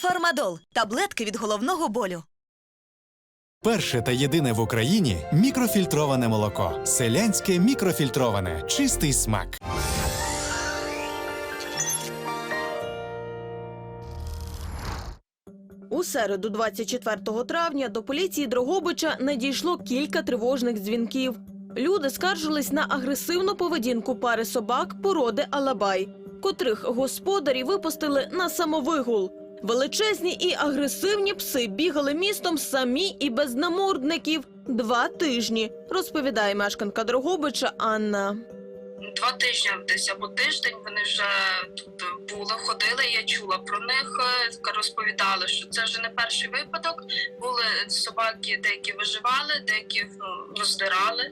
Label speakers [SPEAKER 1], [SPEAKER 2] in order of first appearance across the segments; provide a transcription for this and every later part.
[SPEAKER 1] Фармадол таблетки від головного болю.
[SPEAKER 2] Перше та єдине в Україні мікрофільтроване молоко. Селянське мікрофільтроване. Чистий смак.
[SPEAKER 3] У середу, 24 травня, до поліції Дрогобича надійшло кілька тривожних дзвінків. Люди скаржились на агресивну поведінку пари собак породи Алабай, котрих господарі випустили на самовигул. Величезні і агресивні пси бігали містом самі і без намордників два тижні, розповідає мешканка Дрогобича Анна.
[SPEAKER 4] Два тижні десь або тиждень вони вже тут були, ходили. Я чула про них, е, розповідали, що це вже не перший випадок. Були собаки, деякі виживали, деякі ну, роздирали.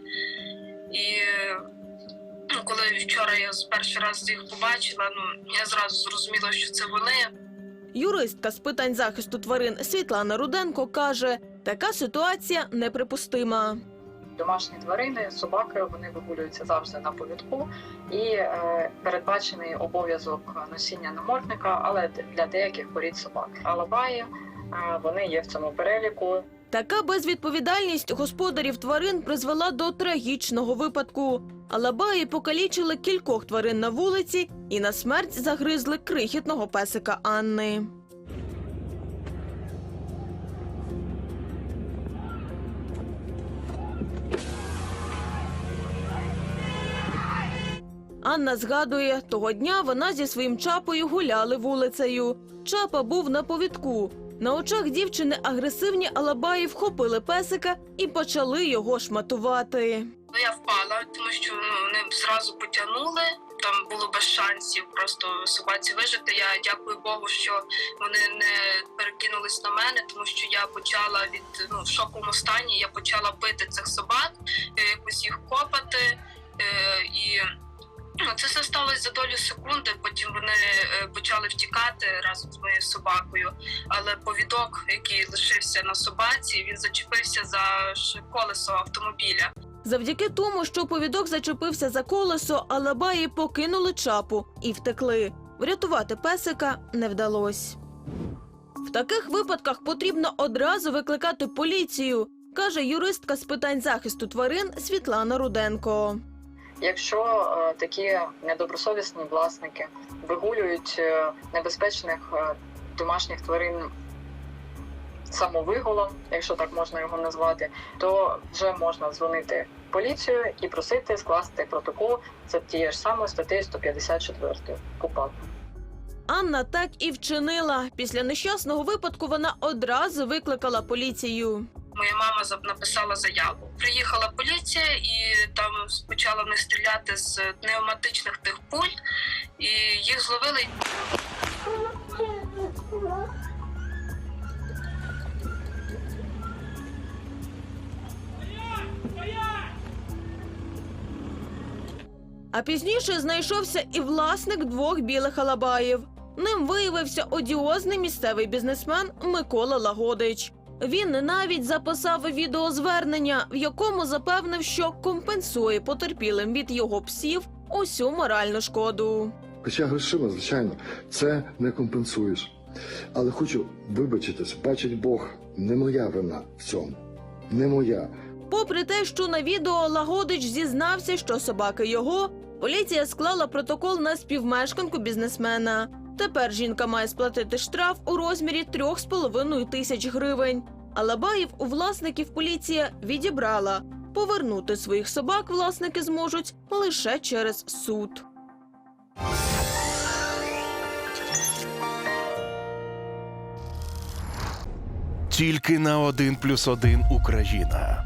[SPEAKER 4] І ну, коли вчора я перший раз їх побачила, ну я зразу зрозуміла, що це вони.
[SPEAKER 3] Юристка з питань захисту тварин Світлана Руденко каже, така ситуація неприпустима.
[SPEAKER 5] Домашні тварини, собаки, вони вигулюються завжди на повідку, і е, передбачений обов'язок носіння намордника, але для деяких порід собак. Алабаї е, вони є в цьому переліку.
[SPEAKER 3] Така безвідповідальність господарів тварин призвела до трагічного випадку. Алабаї покалічили кількох тварин на вулиці і на смерть загризли крихітного песика Анни. Анна згадує, того дня вона зі своїм чапою гуляли вулицею. Чапа був на повідку. На очах дівчини агресивні алабаї вхопили песика і почали його шматувати.
[SPEAKER 4] Ну, Я впала, тому що ну, вони зразу потягнули. Там було без шансів просто собаці вижити. Я дякую Богу, що вони не перекинулись на мене, тому що я почала від ну, в шоковому стані. Я почала бити цих собак, е, якось їх копати. Е, і ну, це все сталося за долю секунди. Потім вони е, почали втікати разом з моєю собакою. Але повідок, який лишився на собаці, він зачепився за колесо автомобіля.
[SPEAKER 3] Завдяки тому, що повідок зачепився за колесо, алабаї покинули чапу і втекли. Врятувати песика не вдалося. В таких випадках потрібно одразу викликати поліцію, каже юристка з питань захисту тварин Світлана Руденко.
[SPEAKER 5] Якщо е, такі недобросовісні власники вигулюють е, небезпечних е, домашніх тварин самовиголом, якщо так можна його назвати, то вже можна дзвонити в поліцію і просити скласти протокол за тією ж самою статтею 154 КУПАП.
[SPEAKER 3] Анна так і вчинила. Після нещасного випадку вона одразу викликала поліцію.
[SPEAKER 4] Моя мама за- написала заяву. Приїхала поліція і там почала в них стріляти з пневматичних тих пуль, і їх зловили.
[SPEAKER 3] А пізніше знайшовся і власник двох білих алабаїв. Ним виявився одіозний місцевий бізнесмен Микола Лагодич. Він навіть записав відеозвернення, в якому запевнив, що компенсує потерпілим від його псів усю моральну шкоду.
[SPEAKER 6] Хоча грошима, звичайно, це не компенсуєш. Але хочу вибачитись, бачить Бог, не моя вина в цьому. Не моя.
[SPEAKER 3] Попри те, що на відео Лагодич зізнався, що собаки його, поліція склала протокол на співмешканку бізнесмена. Тепер жінка має сплатити штраф у розмірі 3,5 тисяч гривень. Алабаїв у власників поліція відібрала. Повернути своїх собак власники зможуть лише через суд.
[SPEAKER 7] Тільки на один плюс один Україна.